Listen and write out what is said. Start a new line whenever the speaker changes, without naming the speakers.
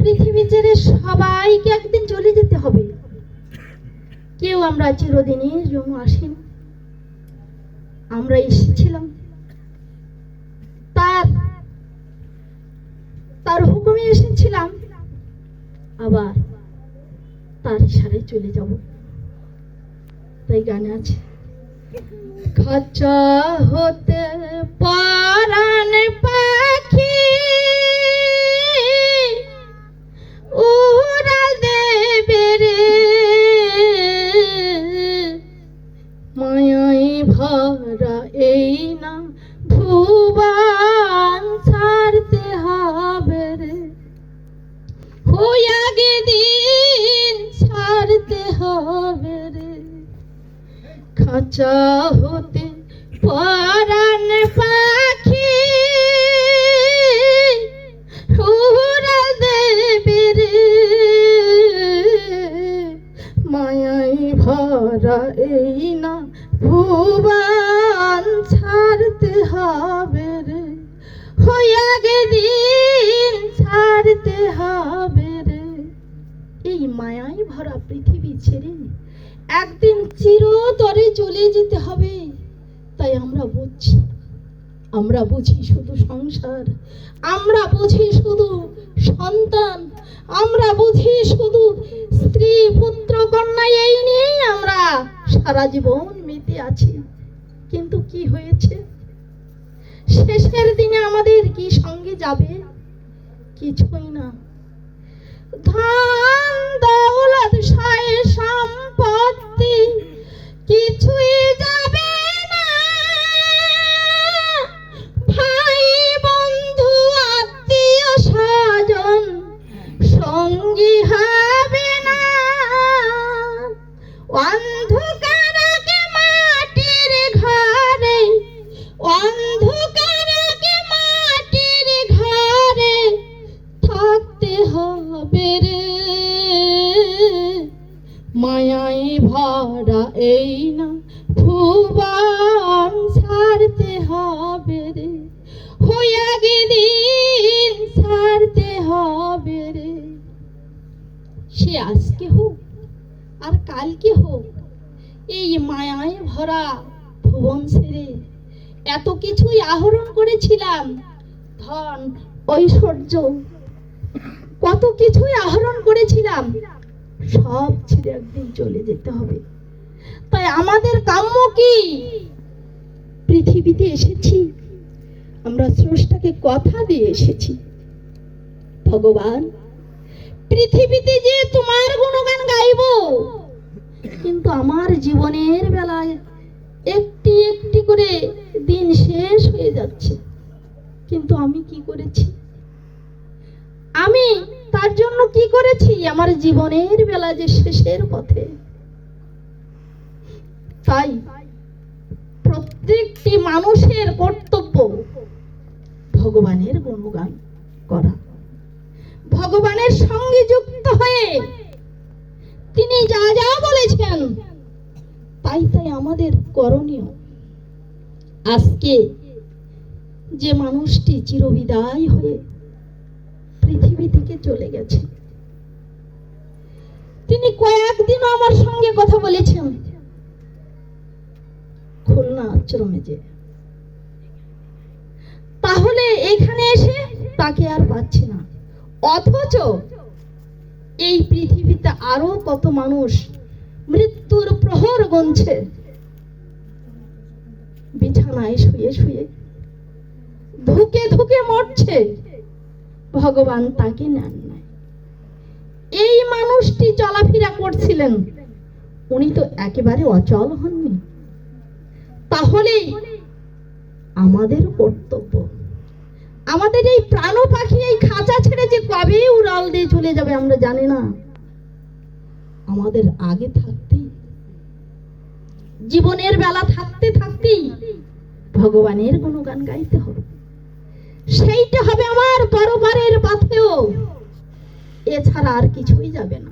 পৃথিবী ছেড়ে সবাইকে একদিন চলে যেতে হবে। কেউ আমরা চিরদিনের জন্য আসিনি। আমরা এসেছিলাম। তার তার হুকুমে এসেছিলাম। আবার তার ইশারায় চলে যাব। তাই গানে আছে খাঁচা হতে পারান দিন ছাড়তে হবে রে। খাঁচা হতে পরাণ পাখি উড়াল দেবে রে। মায়াই ভরা এই না ভুবান ছাড়তে হবে রে। হইয়া দিন ছাড়তে হবে এই মায়াই ভরা পৃথিবী ছেড়ে একদিন চিরতরে চলে যেতে হবে। তাই আমরা বুঝছি, আমরা বুঝি শুধু সংসার, আমরা বুঝি শুধু সন্তান, আমরা বুঝি শুধু স্ত্রী, পুত্র, কন্যা, এই নিয়েই আমরা সারা জীবন মেতে আছি। কিন্তু কি হয়েছে? শেষের দিনে আমাদের কি সঙ্গে যাবে? কিছুই না। ধান দৌলত হবে মায়াই ভরা এই না ভুবান ছাড়তে হবে রে। হইয়া দিন ছাড়তে হবে রে। সে আজকে হোক আর কালকে হোক, এই মায়ায় ভরা ভুবন ছেড়ে এত কিছুই আহরণ করেছিলাম। ধন, ঐশ্বর্য কত কিছুই আহরণ করেছিলাম। সব ছেড়ে একদিন চলে যেতে হবে। তাই আমাদের কাম্য কি? পৃথিবীতে এসেছি। আমরা স্রষ্টাকে কথা দিয়ে এসেছি। ভগবান, পৃথিবীতে যে তোমার গুণগান গাইব, কিন্তু আমার জীবনের বেলায় একটি একটি করে দিন শেষ হয়ে যাচ্ছে। কিন্তু আমি কি করেছি আমি তার জন্য করেছি আমার জীবনের বেলা যে শেষের পথে। তাই প্রত্যেকটি মানুষের কর্তব্য ভগবানের গুণগান করা। ভগবানের সঙ্গে যুক্ত হয়ে তিনি যা যা বলেছেন, তাই তাই আমাদের করণীয়। আজকে যে মানুষটি চিরবিদায় হয়ে পৃথিবী থেকে চলে গেছে কয়েকদিন আমার সঙ্গে কথা বলেছেন। খুলনা আশ্রমে যে। তাহলে এখানে এসে তাকে আর পাচ্ছি না। অথচ এই পৃথিবীতে আরও কত মানুষ মৃত্যুর প্রহর গুনছে। বিছানায় শুয়ে শুয়ে ধুকে ধুকে মরছে। ভগবান তাকে নেন এই মানুষটি চলাফেরা করছিলেন। উনি তো একেবারে অচল হননি। তাহলে আমাদের কর্তব্য। আমাদের এই প্রাণ পাখি এই খাঁচা ছেড়ে যে কবে উড়াল দিয়ে চলে যাবে আমরা জানি না। আমাদের আগে থাকতে জীবনের বেলা থাকতে থাকতেই ভগবানের গুণগান গাইতে হবে। সেইটা হবে আমার পরপারের পাথেও এছাড়া আর কিছুই যাবে না।